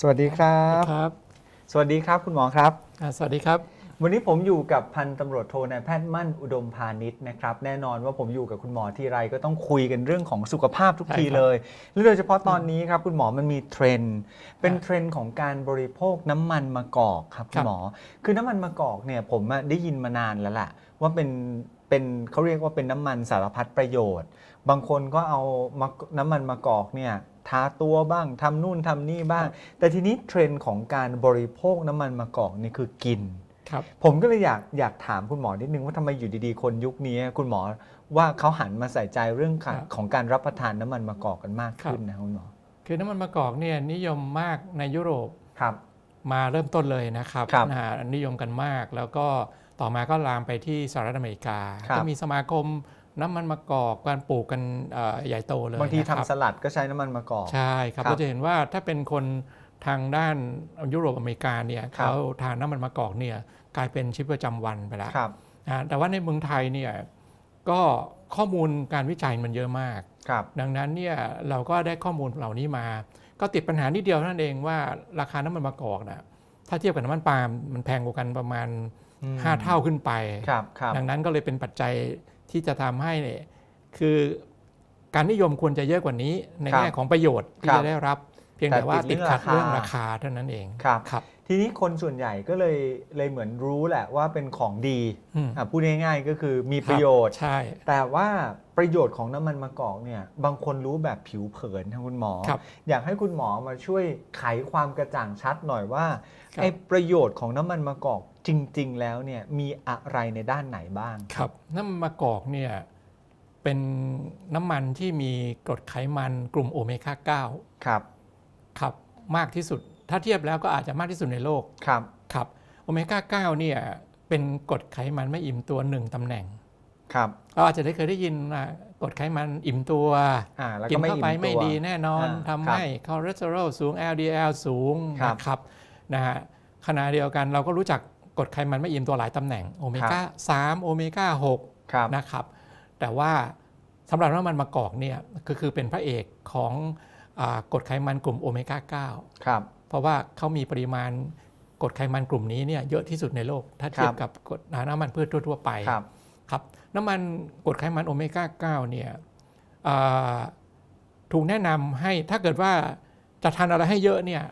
สวัสดีครับ ครับสวัสดีครับคุณหมอครับ อ่าสวัสดีครับ วันนี้ผมอยู่กับพันตำรวจโทนายแพทย์มั่นอุดมพาณิชย์นะครับ แน่นอนว่าผมอยู่กับคุณหมอที่ไรก็ต้องคุยกันเรื่องของสุขภาพทุกใช่ทีครับเลยและโดยเฉพาะตอนนี้ครับคุณหมอมันมีเทรนด์เป็นครับเทรนด์ของการบริโภคน้ำมันมะกอกครับคุครัณบ หมอ คือน้ำมันมะกอกเนี่ยผมอะได้ยินมานานแล้วล่ะ ว่าเป็นเป็นเขาเรียกว่าเป็นน้ำมันสารพัดประโยชน์ บางคนก็เอามะน้ำมันมะกอกเนี่ย ทาตัวบ้างทำนู่นทำนี่บ้าง แต่ทีนี้เทรนด์ของการบริโภคน้ำมันมะกอกนี่คือกินครับผมก็เลยอยากอยากถามคุณหมอนิดนึงว่าทำไมอยู่ดีๆ คนยุคนี้คุณหมอว่าเขาหันมาใส่ใจเรื่องของครับของการรับประทานน้ำมันมะกอกกันมากขึ้นครับนะคุณหมอคือน้ำมันมะกอกเนี่ยนิยมมากในยุโรปครับ มาเริ่มต้นเลยนะครับครับนะฮะนิยมกันมากแล้วก็ต่อมาก็ลามไปที่สหรัฐอเมริกาครับก็มีสมาคม น้ำมันมะกอกการปลูกกันเอ่อใหญ่โตเลยบางทีนะคทำรับสลัดก็ใช้น้ำมันมะกอกใช่ครับครับเราจะเห็นว่าถ้าเป็นคนทางด้านยุโรปอเมริกาเนี่ยครับเขาทานน้ำมันมะกอกเนี่ยกลายเป็นชีวิตประจำวันไปแล้วครับนะฮะแต่ว่าในเมืองไทยเนี่ยก็ข้อมูลการวิจัยมันเยอะมากครับดังนั้นเนี่ยเราก็ได้ข้อมูลเหล่านี้มา ก็ติดปัญหานิดเดียวเท่านั่นเองว่าราคาน้ำมันมะกอกนะถ้าเทียบกับน้ำมันปาล์มมันแพงกว่ากันประมาณอืม5เท่าขึ้นไปครับครับดังนั้นก็เลยเป็นปัจจัย ที่จะทำให้เนี่ยคือการนิยมควรจะเยอะกว่านี้ ในแง่ของประโยชน์ที่จะได้รับ เพียงแต่ว่าติดขัดเรื่องราคาเท่านั้นเองครับครับทีนี้คนส่วนใหญ่ก็เลยเลยเหมือนรู้แหละว่าเป็นของดีอืมอะพูดง่ายๆก็คือมีประโยชน์ใช่ แต่ว่าประโยชน์ของน้ำมันมะกอกเนี่ยบางคนรู้แบบผิวเผินทางคุณหมอครับอยากให้คุณหมอมาช่วยไขความกระจ่างชัดหน่อยว่าครับไอ้ประโยชน์ของน้ำมันมะกอกจริง ๆ แล้วเนี่ยมีอะไรในด้านไหนบ้าง ครับน้ำมันมะกอกเนี่ยเป็นน้ำมันที่มีกรดไขมันกลุ่มโอเมก้าครับ9ครับมากที่สุด ถ้าเทียบแล้วก็อาจจะมากที่สุดในโลก ครับ ครับโอเมก้า9เนี่ยเป็นกรดไขมันไม่อิ่มตัวหนึ่งตำแหน่ง ครับเราอาจจะได้เคยได้ยินว่ากรดไขมันอิ่มตัว อ่าแล้วกิก็นไม่เข้าอิ่มไปตัวไม่ดีแน่นอนอ่าทำครับให้คอเลสเตอรอลสูง LDL สูงครับ นะครับนะฮะขณะเดียวกันเราก็รู้จัก กรดไขมันไม่อิ่มตัวหลายตำแหน่งโอเมก้า3โอเมก้า6ครับนะครับ แต่ว่าสำหรับน้ำมันมะกอกเนี่ยก็คือเป็นพระเอกของอากรดไขมันกลุ่มโอเมก้าครับ9เพราะว่าเขามีปริมาณกรดไขมันกลุ่มนี้เนี่ยเยอะที่สุดในโลก ถ้าเทียบกับกรดน้ำมันพืชทั่ว ๆ ไปครับครับน้ำมันกรดไขมันโอเมก้า9เนี่ยอ่าถูกแนะนำให้ถ้าเกิดว่าจะทานอะไรให้เยอะเนี่ย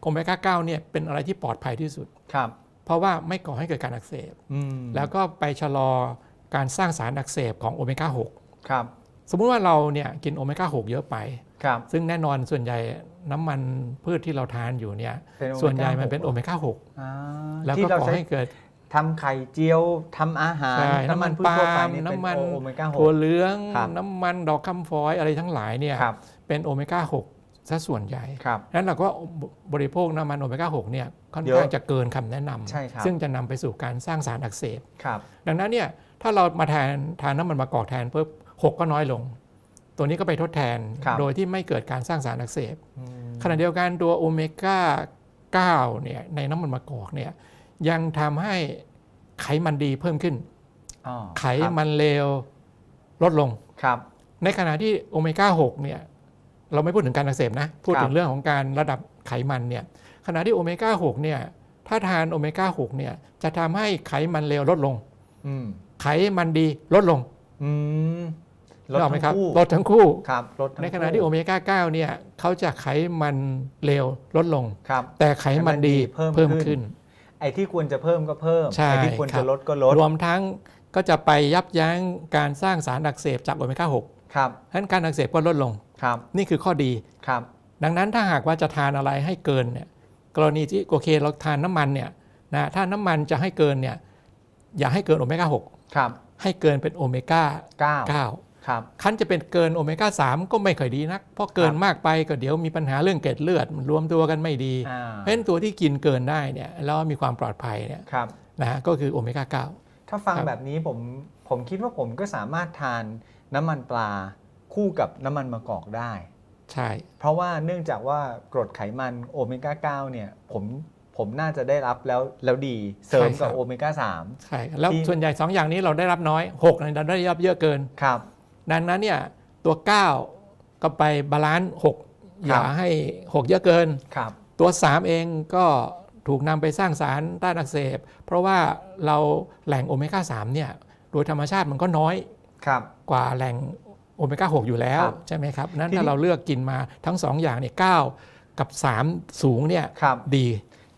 โอเมก้า9เนี่ยเป็นอะไรที่ปลอดภัยที่สุดครับ เพราะว่าไม่ก่อให้เกิดการอักเสบอืมแล้วก็ไปชะลอการสร้างสารอักเสบของโอเมก้าครับ6สมมุติว่าเราเนี่ยกินโอเมก้า6เยอะไปครับซึ่งแน่นอนส่วนใหญ่น้ำมันพืชที่เราทานอยู่เนี่ยเป็นโอเมก้าส่วนใหญ่มันเป็นหกโอเมก้าอ่า6แล้วที่ก็เราก่อใช้ให้เกิดทำไข่เจียวทำอาหารใช่น้ำมันน้ำมันพืชทั่วไปปาล์มนี่เป็นน้ำมันโอเมก้าหถั่วกเหลืองครับน้ำมันดอกคำฟอยอะไรทั้งหลายเนี่ยครับเป็นโอเมก้า6 ซะส่วนใหญ่ครับ นั้นเราก็บริโภคน้ำมันโอเมก้า6เนี่ยค่อนเยอะข้างจะเกินคำแนะนำใช่ครับซึ่งจะนำไปสู่การสร้างสารอักเสบครับดังนั้นเนี่ยถ้าเรามาแทนทานน้ำมันมะกอกแทนเพิ่มหกก็น้อยลง ตัวนี้ก็ไปทดแทนครับโดยที่ไม่เกิดการสร้างสารอักเสบอืมขณะเดียวกันตัวโอเมก้า9เนี่ยในน้ำมันมะกอกเนี่ยยังทำให้ไขมันดีเพิ่มขึ้นอ๋อไขมันเลวลดลงครับในขณะที่โอเมก้า6เนี่ย เราไม่พูดถึงการอักเสบนะ พูดครัถึบงเรื่องของการระดับไขมันเนี่ยขณะที่โอเมก้า6เนี่ยถ้าทานโอเมก้า6เนี่ยจะทำให้ไขมันเลวลดลงอืมไขมันดีลดลงอืมนึกออกไหมครับคู่ลดทั้งคู่ครับลดงในขณะที่โอเมก้า9เนี่ยเขาจะไขมันเลวลดลงครับแต่ไขมันดีไขมันดีเพิ่เพิ่มมขึ้ขึ้นนไอ้ที่ควรจะเพิ่มก็เพิ่มใช่ไอ้ที่ควรครัจะบลดก็ลดรวมทั้งก็จะไปยับยั้งการสร้างสารอักเสบจากโอเมก้า6ครับฉะนั้นการอักเสบก็ลดลง ครับนี่คือข้อดีครับ ดังนั้นถ้าหากว่าจะทานอะไรให้เกินเนี่ยกรณีที่โอเคเราทานน้ำมันเนี่ยนะถ้าน้ำมันจะให้เกินเนี่ยอย่าให้เกินโอเมก้าครับ6ให้เกินเป็นโอเมก้เก้าาครับ9คันจะเป็นเกินโอเมก้า3ก็ไม่ค่อยดีนัก เพราะเกินครับมากไปก็เดี๋ยวมีปัญหาเรื่องเกล็ดเลือดมันรวมตัวกันไม่ดีอ่าเพราะฉะนั้นตัวที่กินเกินได้เนี่ยแล้วมีความปลอดภัยเนี่ยครับนะฮะก็คือโอเมก้าถ้าฟังครับแบบนี้ผมผมคิดว่าผมก็สามารถทานน้ำมันปลา คู่กับน้ำมันมะกอกได้9ใช่ เพราะว่าเนื่องจากว่ากรดไขมันโอเมก้า9เนี่ยผมผมน่าจะได้รับแล้วแล้วดีเสริมกับโอเมก้าใช่แล้วที่ส่วนใหญ่ 2 อย่างนี้เราได้รับน้อย6เนี่ยเราได้รับเยอะเกิน3ครับ ดังนั้นเนี่ยตัว 9 ก็ไปบาลานซ์6อย่าครับให้ 6 เยอะเกินครับ ตัว 3 เองก็ถูกนำไปสร้างสารต้านอักเสบ เพราะว่าเราแหล่งโอเมก้า3เนี่ยโดยธรรมชาติมันก็น้อยครับกว่าแหล่ง โอเมก้า6อยู่แล้วครับใช่ไหมครับนั้นทีนี้ถ้าเราเลือกกินมาทั้ง 2 อย่างเนี่ย9กับ 3 สูงเนี่ยครับดี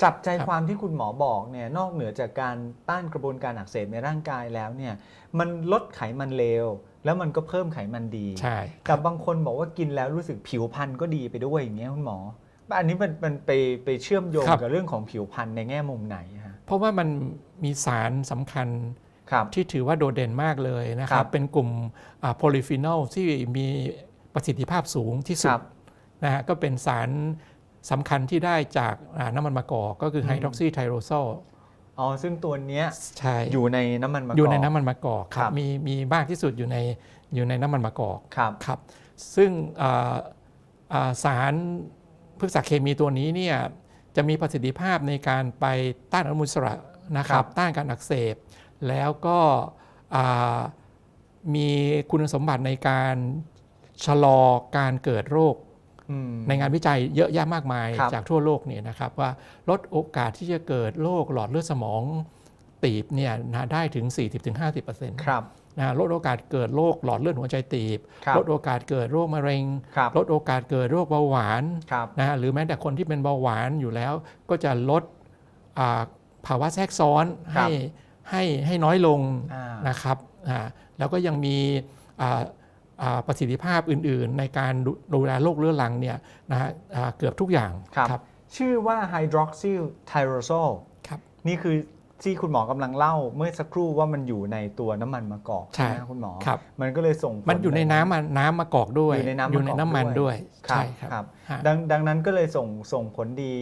จับใจครับความที่คุณหมอบอกเนี่ยนอกเหนือจากการต้านกระบวนการอักเสบในร่างกายแล้วเนี่ยมันลดไขมันเลวแล้วมันก็เพิ่มไขมันดีใช่แต่บางคนบอกว่ากินแล้วรู้สึกผิวพรรณก็ดีไปด้วยอย่างเงี้ยคุณหมออันนี้มันมันไปไปเชื่อมโยงกับเรื่องของผิวพรรณในแง่มุมไหนฮะเพราะว่ามันมีสารสำคัญครับ ที่ถือว่าโดดเด่นมากเลยนะคครัรับบเป็นกลุ่มโพลิฟีนอลที่มีประสิทธิภาพสูงที่สุคดรับนะฮะก็เป็นสารสำคัญที่ได้จากอ่าน้ำมันมะกอกก็คือมไฮดรอกซีไทโรโซลอ๋อ ซึ่งตัวเนี้ยใช่อยู่ในน้ำมันมะกอกอยู่ในน้ำมันมะกอกคครัรับบมีมีมากที่สุดอยู่ในอยู่ในน้ำมันมะกอกครับครับ ซึ่งอ่าอ่าสารพฤกษเคมีตัวนี้เนี่ยจะมีประสิทธิภาพในการไปต้านอนุมูลอิสระนะคครัรับบต้านการอักเสบ แล้วก็อ่ามีคุณสมบัติในการชะลอการเกิดโรคอืมในงานวิจัยเยอะแยะมากมายครับจากทั่วโลกเนี่ยนะครับว่าลดโอกาสที่จะเกิดโรคหลอดเลือดสมองตีบเนี่ยนะได้ถึง 40-50%ครับนะลดโอกาสเกิดโรคหลอดเลือดหัวใจตีบครับลดโอกาสเกิดโรคมะเร็งครับลดโอกาสเกิดโรคเบาหวานครับนะหรือแม้แต่คนที่เป็นเบาหวานอยู่แล้ว ก็จะลดอ่าภาวะแทรกซ้อนให้ ให้ให้น้อยลงอ่านะครับอ่าแล้วก็ยังมีอ่าอ่าประสิทธิภาพอื่น ๆ ในการดูดูแลโรคเรื้อรังเนี่ยนะฮะอ่าเกือบทุกอย่างครับชื่อว่าไฮดรอกซิลไทโรโซลครับนี่คือที่คุณหมอกำลังเล่าเมื่อสักครู่ว่ามันอยู่ในตัวน้ำมันมะกอกใช่ไหมคุณหมอครับมันก็เลยส่งผลมันอยู่ในน้ำมันน้ำมะกอกด้วย อยู่ในน้ำมะกอกอยู่ในน้ำมันด้วยครัใช่บครับครับฮะดังดังนั้นก็เลยส่งส่งผลดี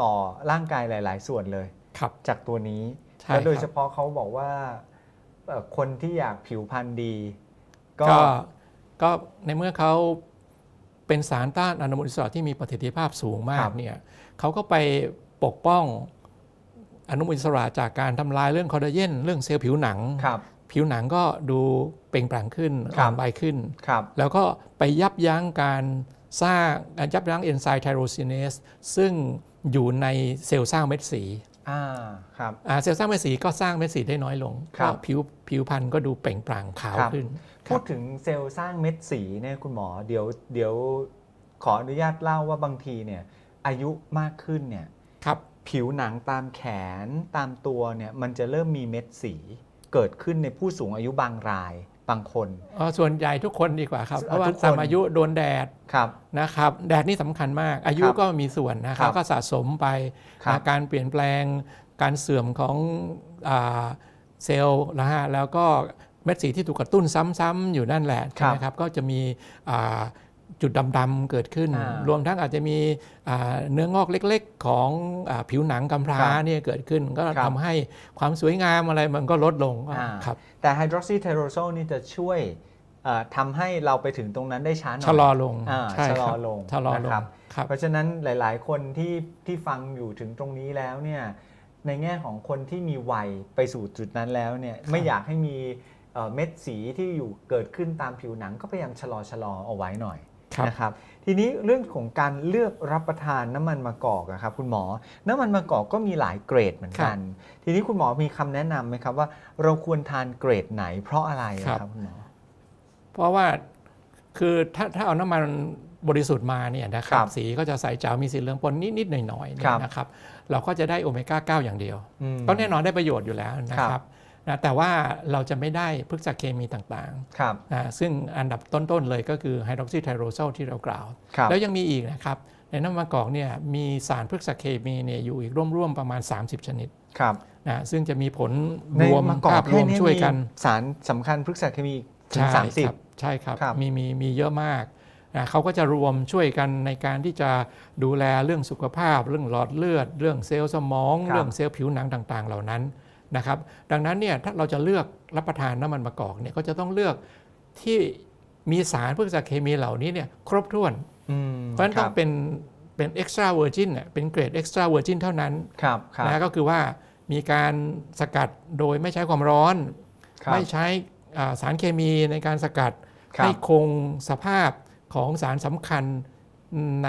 ต่อร่างกายหลาย ๆ ส่วนเลยครับจากตัวนี้ใช่ แล้วโดยครับเฉพาะเขาบอกว่าเอ่อคนที่อยากผิวพรรณดีก็ก็ก็ในเมื่อเขาเป็นสารต้านอนุมูลอิสระที่มีประสิทธิภาพสูงมาครักบเนี่ยเขาก็ไปปกป้องอนุมูลอิสระจากการทำลายเรื่องคอลลาเจนเรื่องเซลล์ผิวหนังครับผิวหนังก็ดูเปล่งปลั่งขึ้นครับอ่อนใบขึ้นครับแล้วก็ไปยับยั้งการสร้างอ่ายับยั้งเอนไซม์ไทโรซินเนสซึ่งอยู่ในเซลล์สร้างเม็ดสี อ่าครับ อ่าเซลล์สร้างเม็ดสีก็สร้างเม็ดสีได้น้อยลงครับ ก็ผิวผิวพรรณก็ดูเปล่งปลั่งขาวครับขึ้นพูดถึงเซลล์สร้างเม็ดสีเนี่ยคุณหมอเดี๋ยวเดี๋ยวขออนุญาตเล่าว่าบางทีเนี่ยอายุมากขึ้นเนี่ยครับ ผิวหนังตามแขนตามตัวเนี่ยมันจะเริ่มมีเม็ดสีเกิดขึ้นในผู้สูงอายุบางราย บางคนเอ่อส่วนใหญ่ทุกคนดีกว่าครับส่วนเพราะว่าทุกคนตามอายุโดนแดดครับนะครับ แดดนี่สำคัญมาก อายุครับก็มีส่วนนะครัครับบก็สะสมไปครับนะการเปลี่ยนแปลงการเสื่อมของอาเซลล์นะฮะแล้วก็เม็ดสีที่ถูกกระตุ้นซ้ำๆอยู่นั่นแหละใช่ไหมครับ ก็จะมีอ่า จุดดำๆเกิดขึ้นอ่ารวมทั้งอาจจะมีอ่าเนื้องอกเล็กๆ ของอาผิวหนังกำพร้าครับเนี่ยเกิดขึ้น ก็ครับทำให้ความสวยงามอะไรมันก็ลดลงอ่าครับแต่ไฮดรอกซีไทโรโซลนี่จะช่วยเอ่อทำให้เราไปถึงตรงนั้นได้ช้าหน่อยชะลอลงอ่าใช่ชะลคอรับลงชะลอลงนะครับครับเพราะฉะนั้นหลาย ๆ คนที่ที่ฟังอยู่ถึงตรงนี้แล้วเนี่ยในแง่ของคนที่มีวัยไปสู่จุดนั้นแล้วเนี่ยไม่อยากให้มีเอ่อเม็ดสีที่อยู่เกิดขึ้นตามผิวหนังก็พยายามชะลอชะลอเอาไว้หน่อยครับ นะครับทีนี้เรื่องของการเลือกรับประทานน้ำมันมะกอกอะครับคุณหมอ น้ำมันมะกอกก็มีหลายเกรดเหมือนกัน ทีนี้คุณหมอมีคำแนะนำไหมครับว่าเราควรทานเกรดไหนเพราะอะไรอะครับคุณหมอเพราะว่าคือถ้าถ้าเอาน้ำมันบริสุทธิ์มาเนี่ยนะครัครับบสีก็จะใสจ๋ามีสีเหลืองปนนิดๆหน่อยๆเนี่ครัยบนะครับ เราก็จะได้โอเมก้า 9 อย่างเดียวอืมก็แน่นอนได้ประโยชน์อยู่แล้วนะคครัรับบ นะแต่ว่าเราจะไม่ได้พฤกษเคมีต่างครับๆนะซึ่งอันดับต้น ๆ เลยก็คือไฮดรอกซีไทโรโซลที่เรากล่าวครับแล้วยังมีอีกนะครับ ในน้ำมันกอกเนี่ยมีสารพฤกษเคมีเนี่ยอยู่อีกร่วม ๆ ประมาณ 30 ชนิดครับนะซึ่งจะมีผลในรวมมะกอภากพรแค่วมนี้ช่วยมีกัน สารสำคัญพฤกษเคมีถึงใช่สามสิบครับใช่ครับครับมีมีมีเยอะมากนะเขาก็จะรวมช่วยกันในการที่จะดูแลเรื่องสุขภาพ เรื่องหลอดเลือด เรื่องเซลล์สมองครับเรื่องเซลล์ผิวหนังต่าง ๆ เหล่านั้น นะครับ ดังนั้นเนี่ยถ้าเราจะเลือกรับประทานน้ำมันมะกอกเนี่ยก็จะต้องเลือกที่มีสารพฤกษเคมีเหล่านี้เนี่ยครบถ้วนอืมเพราะฉะนั้นคต้รัอบงเป็นเป็น extra virgin เนี่ยเป็นเกรด extra virgin เท่านั้นครับครับนะก็คือว่ามีการสกัดโดยไม่ใช้ความร้อนครับไม่ใช้อ่าสารเคมีในการสกัดครับให้คงสภาพของสารสำคัญใน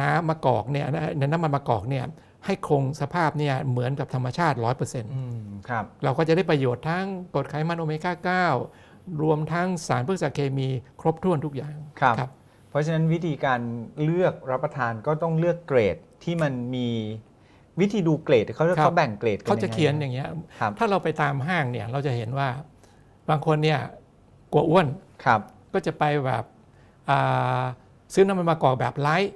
น้ำมะกอกเนี่ยในน้ำมันมะกอกเนี่ย ให้คงสภาพเนี่ยเหมือนกับธรรมชาติ 100%อืมครับเราก็จะได้ประโยชน์ทั้งกรดไขมันโอเมก้า 9 รวมทั้งสารพฤกษเคมีครบถ้วนทุกอย่างครับครับเพราะฉะนั้นวิธีการเลือกรับประทานก็ต้องเลือกเกรดที่มันมีวิธีดูเกรดเขาครับเขาแบ่งเกรดกันเขาจะงไงเขียนอย่างเงี้ยครับถ้าเราไปตามห้างเนี่ยเราจะเห็นว่าบางคนเนี่ยกลัวอ้วนครับก็จะไปแบบอ่าซื้อน้ำมันมะกอกแบบไลท์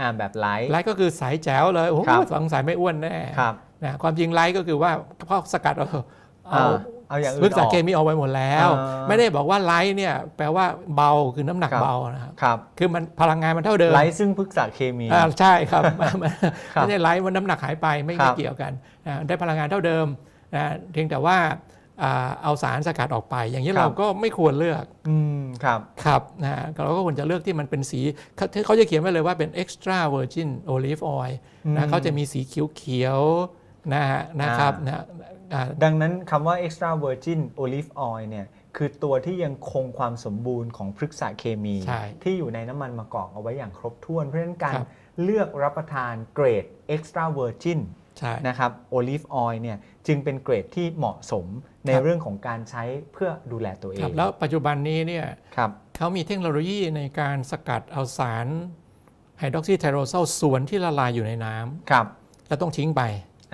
อ่าแบบไลท์ไลท์ก็คือใสแจ๋วเลยโอ้โหครับสงสัยไม่อ้วนแน่ครับนะความจริงไลท์ก็คือว่าพอสกัดเอาเอาอ่าเอาอย่างอื่นพฤกษออกเคมีเอาไว้หมดแล้วอ่าไม่ได้บอกว่าไลท์เนี่ยแปลว่าเบาคือน้ำหนักครับเบานะครับครับ คือมันพลังงานมันเท่าเดิมไลท์ซึ่งพฤกษเคมีอ่าใช่ครับไม่ครับไม่ใช่ไลท์มันน้ำหนักหายไปไม่ครัไม่บเกี่ยวกันอ่าได้พลังงานเท่าเดิมนะเพียงแต่ว่าอ่า เอาสารสกัดออกไป อย่างนี้เราก็ไม่ควรเลือกอืมครับครับนะฮะเราก็ควรจะเลือกที่มันเป็นสีเขาเขาจะเขียนไว้เลยว่าเป็น extra virgin olive oil อืมนะเขาจะมีสีเขียวๆนะฮะนะครับอ่านนะอ่าดังนั้นคำว่า extra virgin olive oil เนี่ยคือตัวที่ยังคงความสมบูรณ์ของพฤกษเคมีใช่ที่อยู่ในน้ำมันมะกอกเอาไว้อย่างครบถ้วน เพราะฉะนั้นการครับเลือกรับประทานเกรด extra virgin ใช่ นะครับ olive oil เนี่ยจึงเป็นเกรดที่เหมาะสมในครับเรื่องของการใช้เพื่อดูแลตัวเอครับงแล้วปัจจุบันนี้เนี่ยครับเขามีเทคโนโลยีในการสกัดเอาสารไฮดรอกซีไทโรซอลส่วนที่ละลายอยู่ในน้ำครับแล้วต้องทิ้งไป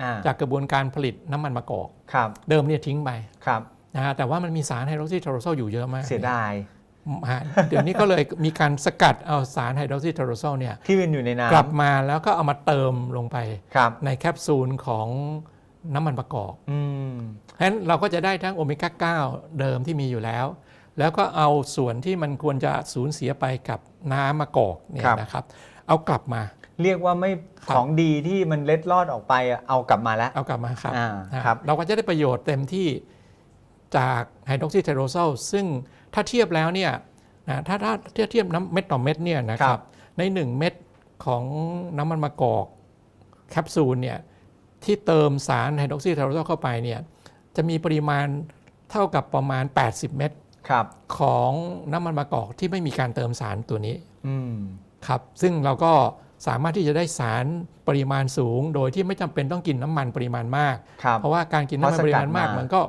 อ่าจากกระบวนการผลิตน้ำมันมะกอกครับเดิมเนี่ยทิ้งไปครับนะฮะแต่ว่ามันมีสารไฮดรอกซีไทโรซอลอยู่เยอะมาก เสียดายฮะ เดี๋ยวนี้ก็เลยมีการสกัดเอาสารไฮดรอกซีไทโรซอลเนี่ยที่เป็นอยู่ในน้กลับมาแล้วก็เอามาเติมลงไปำครับในแคปซูลของน้ำมันประกอบอืมเพราะฉะนั้นเราก็จะได้ทั้งโอเมก้า 9 เดิมที่มีอยู่แล้ว แล้วก็เอาส่วนที่มันควรจะสูญเสียไปกับน้ำมะกอกเนี่ยนะครับ เอากลับมา เรียกว่าไม่ครับของดีที่มันเล็ดลอดออกไปอะเอากลับมาแล้ว เอากลับมาครับอ่านะครับ เราก็จะได้ประโยชน์เต็มที่ จากไฮดรอกซีไทโรซอลซึ่งถ้าเทียบแล้วเนี่ยนะถ้าถ้าเทียบเทียบน้ำเม็ดต่อเม็ดเนี่ยนะคครัรับบใน 1 เม็ดของน้ำมันมะกอกแคปซูลเนี่ยที่เติมสารไฮดรอกซีไทโรซอลเข้าไปเนี่ยจะมีปริมาณเท่ากับประมาณ 80 เม็ดครับของน้ำมันมะกอกที่ไม่มีการเติมสารตัวนี้อืมครับซึ่งเราก็สามารถที่จะได้สารปริมาณสูง โดยที่ไม่จำเป็นต้องกินน้ำมันปริมาณมากครับเพราะว่าการกินน้ำมันเพราะปสริกัดมาณมากมามัมันก็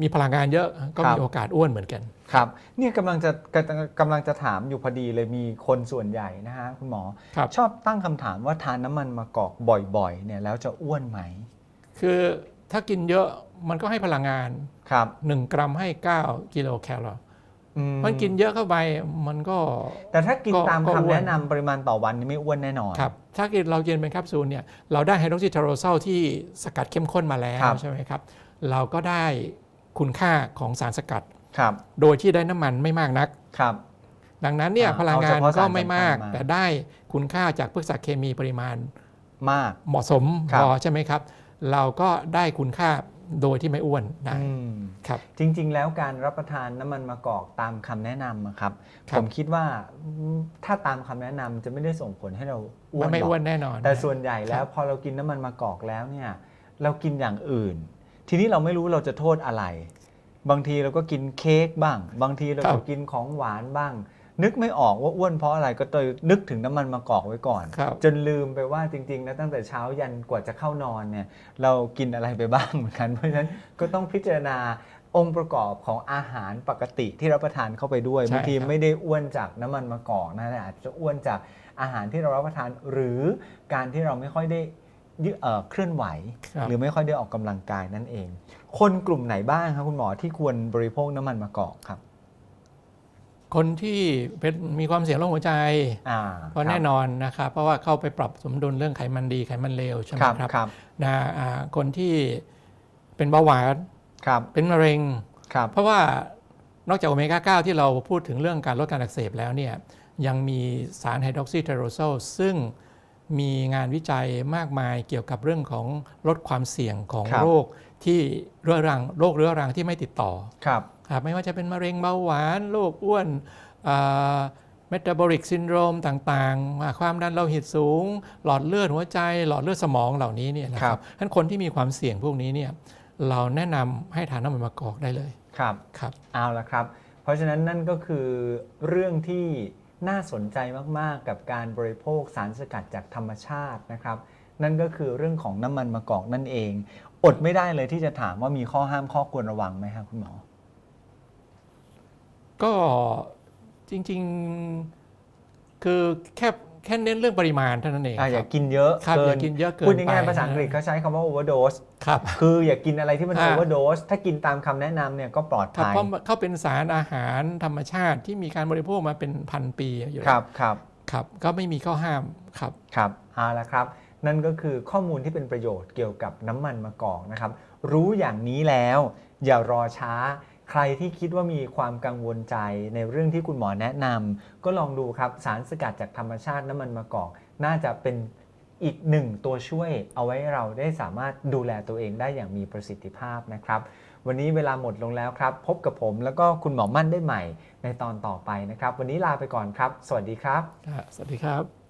มีพลังงานเยอะก็ครัมีบโอกาสอ้วนเหมือนกัน ครับเนี่ยกำลังจะกำลังกำลังจะถามอยู่พอดีเลยมีคนส่วนใหญ่นะฮะคุณหมอ ครับ ชอบตั้งคำถามว่าทานน้ำมันมะกอกบ่อยๆเนี่ยแล้วจะอ้วนไหมคือถ้ากินเยอะมันก็ให้พลังงาน ครับ1 กรัมให้ 9 กิโลแคลอรี่อืมันกินเยอะเข้าไปมันก็ แต่ถ้ากินก็ตามก็คำอ้วนแนะนำปริมาณต่อวันนี่ไม่อ้วนแน่นอน ครับถ้ากินเรากินเป็นแคปซูลเนี่ยเราได้ไฮดรอกซีไทโรซอลที่สกัดเข้มข้นมาแล้วครับ ใช่ไหมครับ เราก็ได้ คุณค่าของสารสกัด ครับ โดยที่ได้น้ำมันไม่มากนัก ครับ ดังนั้นเนี่ยอ่าพลังงานเอาเฉพาะก็สารไม่มาก สำคัญมาแต่ได้คุณค่าจากพฤกษเคมีปริมาณมาก เหมาะสมครับ พอใช่ไหมครับ เราก็ได้คุณค่าโดยที่ไม่อ้วนได้อืมครับ จริง ๆ แล้วการรับประทานน้ำมันมะกอกตามคำแนะนำอะครับ ครัผบ มคิดว่าอืมถ้าตามคำแนะนำจะไม่ได้ส่งผลให้เราอ้วนไม่หรอกอ้วนแน่นอน แต่ส่วนใหญ่แล้วครับพอเรากินน้ำมันมะกอกแล้วเนี่ย เรากินอย่างอื่น ทีนี้เราไม่รู้เราจะโทษอะไร บางทีเราก็กินเค้กบ้าง บางทีเราก็กินของหวานบ้าง นึกไม่ออกว่าอ้วนเพราะอะไรก็เลยนึกถึงน้ำมันมะกอกไว้ก่อนครับจนลืมไปว่าจริงๆนะตั้งแต่เช้ายันกว่าจะเข้านอนเนี่ยเรากินอะไรไปบ้างเหมือนกันเพราะฉะนั้นก็ต้องพิจารณาองค์ประกอบของอาหารปกติที่รับประทานเข้าไปด้วยใช่บางทีครับไม่ได้อ้วนจากน้ำมันมะกอกนะแต่อาจจะอ้วนจากอาหารที่เรารับประทานหรือการที่เราไม่ค่อยได้ยื เอ่อเคลื่อนไหวครับหรือไม่ค่อยได้ออกกำลังกายนั่นเอง คนกลุ่มไหนบ้างครับคุณหมอที่ควรบริโภคน้ำมันมะกอกครับ คนที่เป็นมีความเสี่ยงโรคหัวใจอ่าก็แน่นอนนะครับ เพราะว่าเข้าไปปรับสมดุลเรื่องไขมันดีไขมันเลวใช่ไหมครับครับครับนะอ่าคนที่เป็นเบาหวานครับเป็นมะเร็งครับเพราะว่านอกจากโอเมก้า 9 ที่เราพูดถึงเรื่องการลดการอักเสบแล้วเนี่ยยังมีสารไฮดรอกซีไทโรซอลซึ่ง มีงานวิจัยมากมายเกี่ยวกับเรื่องของลดความเสี่ยงของครับโรคที่เรื้อรังโรคเรื้อรังที่ไม่ติดต่อครับครับไม่ว่าจะเป็นมะเร็งเบาหวานโรคอ้วนเมตาบอลิกซินโดรมต่างๆอ่าความดันโลหิตสูง หลอดเลือดหัวใจ หลอดเลือดสมองเหล่านี้เนี่ยนะคครัรับบฉะนั้นคนที่มีความเสี่ยงพวกนี้เนี่ยเราแนะนำให้ทานน้ำมันมะกอกได้เลยครับครับเอาละครับ เพราะฉะนั้นนั่นก็คือเรื่องที่ น่าสนใจมากๆ กับการบริโภคสารสกัดจากธรรมชาตินะครับ นั่นก็คือเรื่องของน้ำมันมะกอกนั่นเอง อดไม่ได้เลยที่จะถามว่ามีข้อห้ามข้อควรระวังไหมครับคุณหมอ ก็จริงๆ คือแค่ แค่เน้นเรื่องปริมาณเท่านั้นเองอะอย่าครับกินเยอะครับเกิอย่ากินเยอะเกินพูดง่ายไปๆภาษาอังกฤษนะเขาใช้คำว่า overdose ครับคืออย่ากินอะไรที่มันอ่า overdose ถ้ากินตามคำแนะนำเนี่ยก็ปลอดครับภัยเพราะเขาเป็นสารอาหารธรรมชาติที่มีการบริโภคมาเป็นพันปีอยู่คแล้วรับครับครับก็ไม่มีข้อห้ามครับครับเอาละครับ นั่นก็คือข้อมูลที่เป็นประโยชน์เกี่ยวกับน้ำมันมะกอกนะครับ รู้อย่างนี้แล้ว อย่ารอช้า ใครที่คิดว่ามีความกังวลใจในเรื่องที่คุณหมอแนะนำก็ลองดูครับสารสกัดจากธรรมชาติน้ำมันมะกอก น่าจะเป็นอีกหนึ่งตัวช่วยเอาไว้เราได้สามารถดูแลตัวเองได้อย่างมีประสิทธิภาพนะครับ วันนี้เวลาหมดลงแล้วครับ พบกับผมแล้วก็คุณหมอมั่นได้ใหม่ในตอนต่อไปนะครับ วันนี้ลาไปก่อนครับ สวัสดีครับ สวัสดีครับ